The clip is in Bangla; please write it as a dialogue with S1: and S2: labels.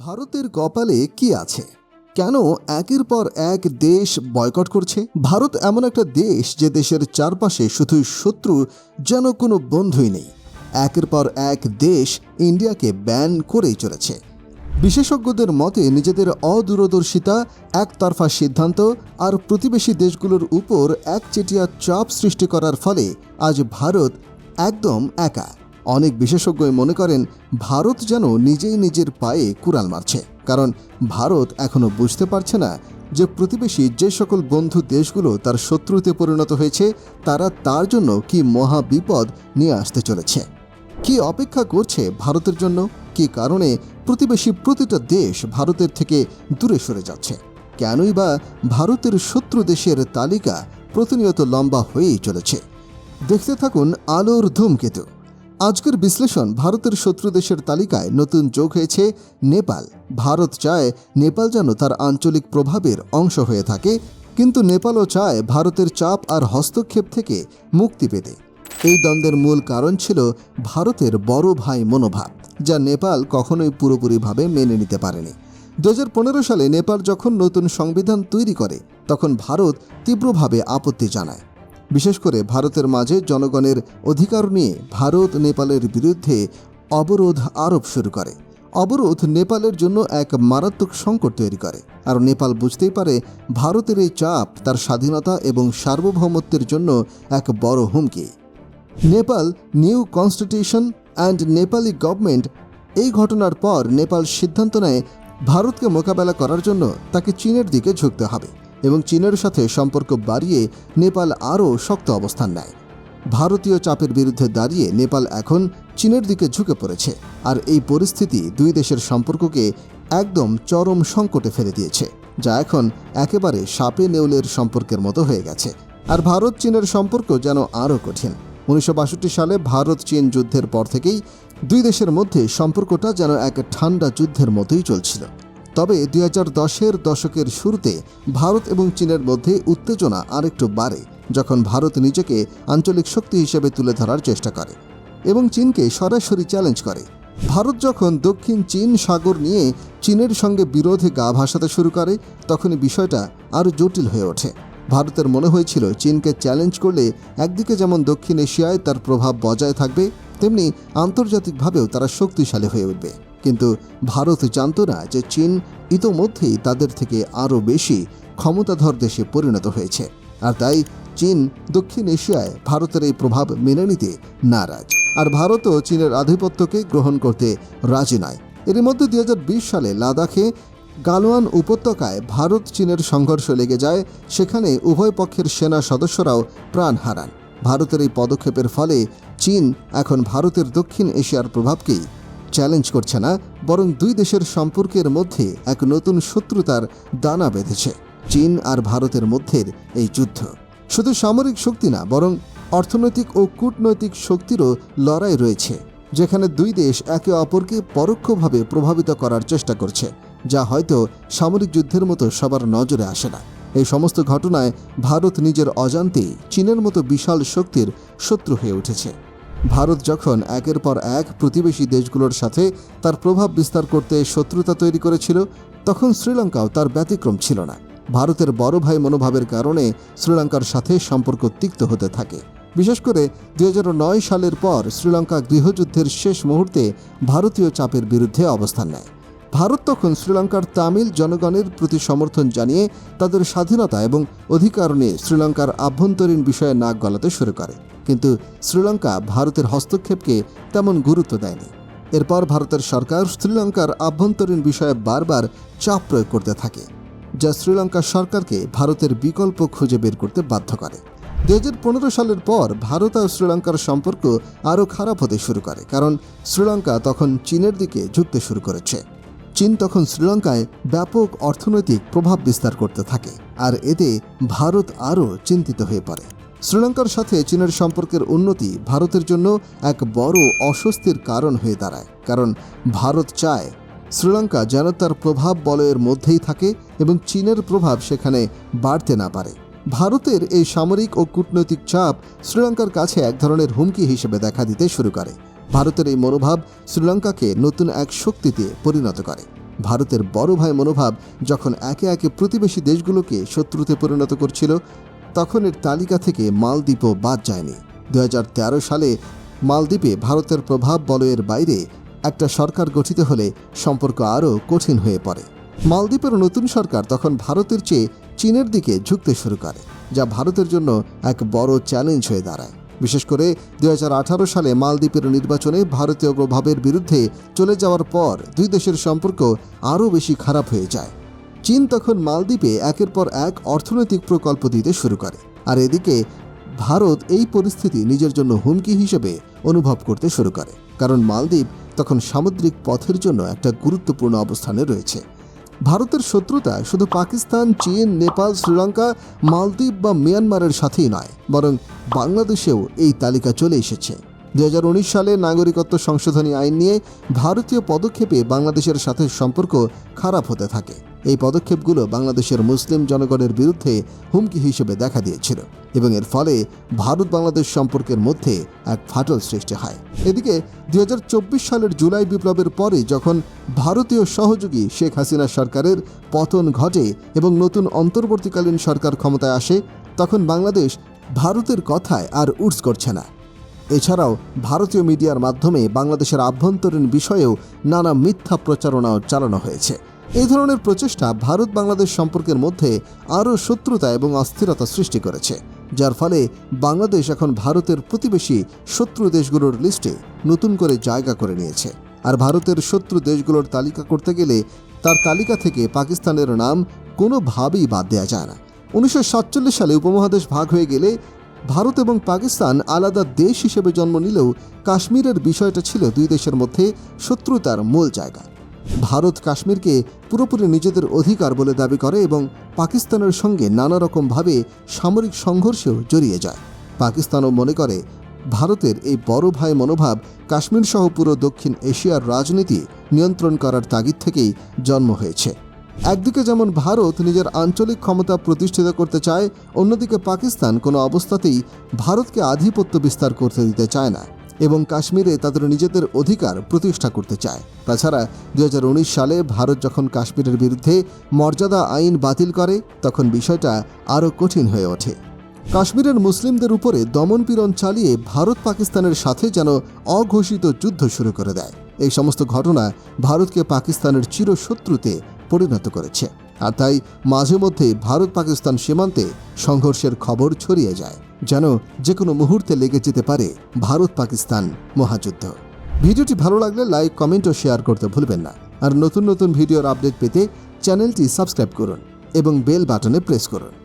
S1: ভারতের কপালে কি আছে? কেন একের পর এক দেশ বয়কট করছে? ভারত এমন একটা দেশ যে দেশের চারপাশে শুধুই শত্রু, যেন কোনো বন্ধুই নেই। একের পর এক দেশ ইন্ডিয়াকে ব্যান করেই চলেছে। বিশেষজ্ঞদের মতে, নিজেদের অদূরদর্শিতা, একতরফা সিদ্ধান্ত আর প্রতিবেশী দেশগুলোর উপর একচেটিয়া চাপ সৃষ্টি করার ফলে আজ ভারত একদম একা। অনেক বিশেষজ্ঞই মনে করেন ভারত যেন নিজেই নিজের পায়ে কুড়াল মারছে। কারণ ভারত এখনও বুঝতে পারছে না যে প্রতিবেশী যে সকল বন্ধু দেশগুলো তার শত্রুতে পরিণত হয়েছে, তারা তার জন্য কি মহা বিপদ নিয়ে আসতে চলেছে। কি অপেক্ষা করছে ভারতের জন্য? কি কারণে প্রতিবেশী প্রতিটা দেশ ভারতের থেকে দূরে সরে যাচ্ছে? কেনই বা ভারতের শত্রু দেশের তালিকা প্রতিনিয়ত লম্বা হয়েই চলেছে। দেখতে থাকুন আলোর ধূমকেতু। আজকের বিশ্লেষণ ভারতের শত্রু দেশের তালিকায় নতুন যোগ হয়েছে নেপাল। ভারত চায় নেপাল যেন তার আঞ্চলিক প্রভাবের অংশ হয়ে থাকে, কিন্তু নেপালও চায় ভারতের চাপ আর হস্তক্ষেপ থেকে মুক্তি পেতে। এই দ্বন্দ্বের মূল কারণ ছিল ভারতের বড় ভাই মনোভাব, যা নেপাল কখনোই পুরোপুরিভাবে মেনে নিতে পারেনি। দু হাজার পনেরো সালে নেপাল যখন নতুন সংবিধান তৈরি করে, তখন ভারত তীব্রভাবে আপত্তি জানায়। বিশেষ করে ভারতের মাঝে জনগণের অধিকার নিয়ে ভারত নেপালের বিরুদ্ধে অবরোধ আরোপ শুরু করে। অবরোধ নেপালের জন্য এক মারাত্মক সংকট তৈরি করে। আর নেপাল বুঝতেই পারে ভারতের এই চাপ তার স্বাধীনতা এবং সার্বভৌমত্বের জন্য এক বড় হুমকি। Nepal new constitution and Nepali government এই ঘটনার পর নেপাল সিদ্ধান্ত নেয় ভারতকে মোকাবেলা করার জন্য তাকে চীনের দিকে ঝুঁকতে হবে। এবং চীনের সাথে সম্পর্ক বাড়িয়ে নেপাল আরও শক্ত অবস্থান নেয়। ভারতীয় চাপের বিরুদ্ধে দাঁড়িয়ে নেপাল এখন চীনের দিকে ঝুঁকে পড়েছে আর এই পরিস্থিতি দুই দেশের সম্পর্ককে একদম চরম সংকটে ফেলে দিয়েছে, যা এখন একেবারে সাপে নেউলের সম্পর্কের মতো হয়ে গেছে। আর ভারত চীনের সম্পর্ক যেন আরও কঠিন। উনিশশো বাষট্টি সালে ভারত চীন যুদ্ধের পর থেকেই দুই দেশের মধ্যে সম্পর্কটা যেন এক ঠান্ডা যুদ্ধের মতোই চলছিল। তবে দুই হাজার দশের দশকের শুরুতে ভারত এবং চীনের মধ্যে উত্তেজনা আরেকটু বাড়ে, যখন ভারত নিজেকে আঞ্চলিক শক্তি হিসেবে তুলে ধরার চেষ্টা করে এবং চীনকে সরাসরি চ্যালেঞ্জ করে। ভারত যখন দক্ষিণ চীন সাগর নিয়ে চীনের সঙ্গে বিরোধে গা ভাসাতে শুরু করে, তখনই বিষয়টা আরও জটিল হয়ে ওঠে। ভারতের মনে হয়েছিল চীনকে চ্যালেঞ্জ করলে একদিকে যেমন দক্ষিণ এশিয়ায় তার প্রভাব বজায় থাকবে, তেমনি আন্তর্জাতিকভাবেও তারা শক্তিশালী হয়ে উঠবে। কিন্তু ভারত জানত না যে চীন ইতোমধ্যেই তাদের থেকে আরও বেশি ক্ষমতাধর দেশে পরিণত হয়েছে। আর তাই চীন দক্ষিণ এশিয়ায় ভারতের এই প্রভাব মেনে নিতে নারাজ। আর ভারতও চীনের আধিপত্যকে গ্রহণ করতে রাজি নয়। এর মধ্যে দুই হাজার বিশ সালে লাদাখে গালোয়ান উপত্যকায় ভারত চীনের সংঘর্ষ লেগে যায়, সেখানে উভয় পক্ষের সেনা সদস্যরাও প্রাণ হারান। ভারতের এই পদক্ষেপের ফলে চীন এখন ভারতের দক্ষিণ এশিয়ার প্রভাবকেই চ্যালেঞ্জ করছে না, বরং দুই দেশের সম্পর্কের মধ্যে এক নতুন শত্রুতার দানা বেঁধেছে, চীন আর ভারতের মধ্যের এই যুদ্ধ। শুধু সামরিক শক্তি না, বরং অর্থনৈতিক ও কূটনৈতিক শক্তিরও লড়াই রয়েছে, যেখানে দুই দেশ একে অপরকে পরোক্ষভাবে প্রভাবিত করার চেষ্টা করছে, যা হয়তো সামরিক যুদ্ধের মতো সবার নজরে আসে না। এই সমস্ত ঘটনায় ভারত নিজের অজান্তেই চীনের মতো বিশাল শক্তির শত্রু হয়ে উঠেছে। ভারত যখন একের পর এক প্রতিবেশী দেশগুলোর সাথে তার প্রভাব বিস্তার করতে শত্রুতা তৈরি করেছিল, তখন শ্রীলঙ্কাও তার ব্যতিক্রম ছিল না। ভারতের বড় ভাই মনোভাবের কারণে শ্রীলঙ্কার সাথে সম্পর্ক তিক্ত হতে থাকে। বিশেষ করে দুই হাজার নয় সালের পর শ্রীলঙ্কা গৃহযুদ্ধের শেষ মুহূর্তে ভারতীয় চাপের বিরুদ্ধে অবস্থান নেয়। ভারত তখন শ্রীলঙ্কার তামিল জনগণের প্রতি সমর্থন জানিয়ে তাদের স্বাধীনতা এবং অধিকার নিয়ে শ্রীলঙ্কার আভ্যন্তরীণ বিষয়ে নাক গলাতে শুরু করে। কিন্তু শ্রীলঙ্কা ভারতের হস্তক্ষেপকে তেমন গুরুত্ব দেয়নি। এরপর ভারতের সরকার শ্রীলঙ্কার আভ্যন্তরীণ বিষয়ে বারবার চাপ প্রয়োগ করতে থাকে, যা শ্রীলঙ্কা সরকারকে ভারতের বিকল্প খুঁজে বের করতে বাধ্য করে। দু হাজার পনেরো সালের পর ভারত আর শ্রীলঙ্কার সম্পর্ক আরও খারাপ হতে শুরু করে, কারণ শ্রীলঙ্কা তখন চীনের দিকে ঝুঁকতে শুরু করেছে। চীন তখন শ্রীলঙ্কায় ব্যাপক অর্থনৈতিক প্রভাব বিস্তার করতে থাকে, আর এতে ভারত আরও চিন্তিত হয়ে পড়ে। শ্রীলঙ্কার সাথে চীনের সম্পর্কের উন্নতি ভারতের জন্য এক বড় অস্বস্তির কারণ হয়ে দাঁড়ায়, কারণ ভারত চায় শ্রীলঙ্কা যেন তার প্রভাব বলয়ের মধ্যেই থাকে এবং চীনের প্রভাব সেখানে বাড়তে না পারে। ভারতের এই সামরিক ও কূটনৈতিক চাপ শ্রীলঙ্কার কাছে এক ধরনের হুমকি হিসেবে দেখা দিতে শুরু করে। ভারতের এই মনোভাব শ্রীলঙ্কাকে নতুন এক শক্তিতে পরিণত করে। ভারতের বড় ভাই মনোভাব যখন একে একে প্রতিবেশী দেশগুলোকে শত্রুতে পরিণত করছিল, তখন এর তালিকা থেকে মালদ্বীপও বাদ যায়নি। দু হাজার তেরো সালে মালদ্বীপে ভারতের প্রভাব বলয়ের বাইরে একটা সরকার গঠিত হলে সম্পর্ক আরও কঠিন হয়ে পড়ে। মালদ্বীপের নতুন সরকার তখন ভারতের চেয়ে চীনের দিকে ঝুঁকতে শুরু করে, যা ভারতের জন্য এক বড় চ্যালেঞ্জ হয়ে দাঁড়ায়। বিশেষ করে দুই হাজার আঠারো সালে মালদ্বীপের নির্বাচনে ভারতীয় প্রভাবের বিরুদ্ধে চলে যাওয়ার পর দুই দেশের সম্পর্ক আরও বেশি খারাপ হয়ে যায়। চীন তখন মালদ্বীপে একের পর এক অর্থনৈতিক প্রকল্প দিতে শুরু করে আর এদিকে ভারত এই পরিস্থিতি নিজের জন্য হুমকি হিসেবে অনুভব করতে শুরু করে। কারণ মালদ্বীপ তখন সামুদ্রিক পথের জন্য একটা গুরুত্বপূর্ণ অবস্থানে রয়েছে। ভারতের শত্রুতা শুধু পাকিস্তান, চীন, নেপাল, শ্রীলঙ্কা, মালদ্বীপ বা মিয়ানমারের সাথেই নয়, বরং বাংলাদেশেও এই তালিকা চলে এসেছে। দু হাজার উনিশ সালে নাগরিকত্ব সংশোধনী আইন নিয়ে ভারতীয় পদক্ষেপে বাংলাদেশের সাথে সম্পর্ক খারাপ হতে থাকে। এই পদক্ষেপগুলো বাংলাদেশের মুসলিম জনগণের বিরুদ্ধে হুমকি হিসেবে দেখা দিয়েছিল এবং এর ফলে ভারত বাংলাদেশ সম্পর্কের মধ্যে এক ফাটল সৃষ্টি হয়। এদিকে দুই হাজার চব্বিশ সালের জুলাই বিপ্লবের পরে যখন ভারতীয় সহযোগী শেখ হাসিনা সরকারের পতন ঘটে এবং নতুন অন্তর্বর্তীকালীন সরকার ক্ষমতায় আসে, তখন বাংলাদেশ ভারতের কথায় আর উর্স করছে না। এছাড়াও ভারতীয় মিডিয়ার মাধ্যমে বাংলাদেশের আভ্যন্তরীণ বিষয়েও নানা মিথ্যা প্রচারণাও চালানো হয়েছে। এই ধরনের প্রচেষ্টা ভারত বাংলাদেশ সম্পর্কের মধ্যে আরও শত্রুতা এবং অস্থিরতা সৃষ্টি করেছে, যার ফলে বাংলাদেশ এখন ভারতের প্রতিবেশী শত্রু দেশগুলোর লিস্টে নতুন করে জায়গা করে নিয়েছে। আর ভারতের শত্রু দেশগুলোর তালিকা করতে গেলে তার তালিকা থেকে পাকিস্তানের নাম কোনোভাবেই বাদ দেওয়া যায় না। উনিশশো সাতচল্লিশ সালে উপমহাদেশ ভাগ হয়ে গেলে ভারত এবং পাকিস্তান আলাদা দেশ হিসেবে জন্ম নিলেও কাশ্মীরের বিষয়টা ছিল দুই দেশের মধ্যে শত্রুতার মূল জায়গা। ভারত কাশ্মীরকে পুরোপুরি নিজেদের অধিকার বলে দাবি করে এবং পাকিস্তানের সঙ্গে নানা রকমভাবে সামরিক সংঘর্ষেও জড়িয়ে যায়। পাকিস্তানও মনে করে, ভারতের এই বড় ভাই মনোভাব কাশ্মীর সহ পুরো দক্ষিণ এশিয়ার রাজনীতি নিয়ন্ত্রণ করার তাগিদ থেকেই জন্ম হয়েছে। একদিকে যেমন ভারত নিজের আঞ্চলিক ক্ষমতা প্রতিষ্ঠিত করতে চায়, অন্যদিকে পাকিস্তান কোনো অবস্থাতেই ভারতকে আধিপত্য বিস্তার করতে দিতে চায় না। এবং কাশ্মীরে তাদের নিজেদের অধিকার প্রতিষ্ঠা করতে চায়। তাছাড়া দু হাজার উনিশ সালে ভারত যখন কাশ্মীরের বিরুদ্ধে মর্যাদা আইন বাতিল করে, তখন বিষয়টা আরও কঠিন হয়ে ওঠে। কাশ্মীরের মুসলিমদের উপরে দমনপীড়ন চালিয়ে ভারত পাকিস্তানের সাথে যেন অঘোষিত যুদ্ধ শুরু করে দেয়। এই সমস্ত ঘটনা ভারতকে পাকিস্তানের চিরশত্রুতে পরিণত করেছে। আর তাই মাঝে মধ্যে ভারত পাকিস্তান সীমান্তে সংঘর্ষের খবর ছড়িয়ে যায়। যেন যে কোনো মুহূর্তে লেগে যেতে পারে ভারত পাকিস্তান মহাযুদ্ধ। ভিডিওটি ভালো লাগলে লাইক, কমেন্ট ও শেয়ার করতে ভুলবেন না। আর নতুন নতুন ভিডিওর আপডেট পেতে চ্যানেলটি সাবস্ক্রাইব করুন এবং বেল বাটনে প্রেস করুন।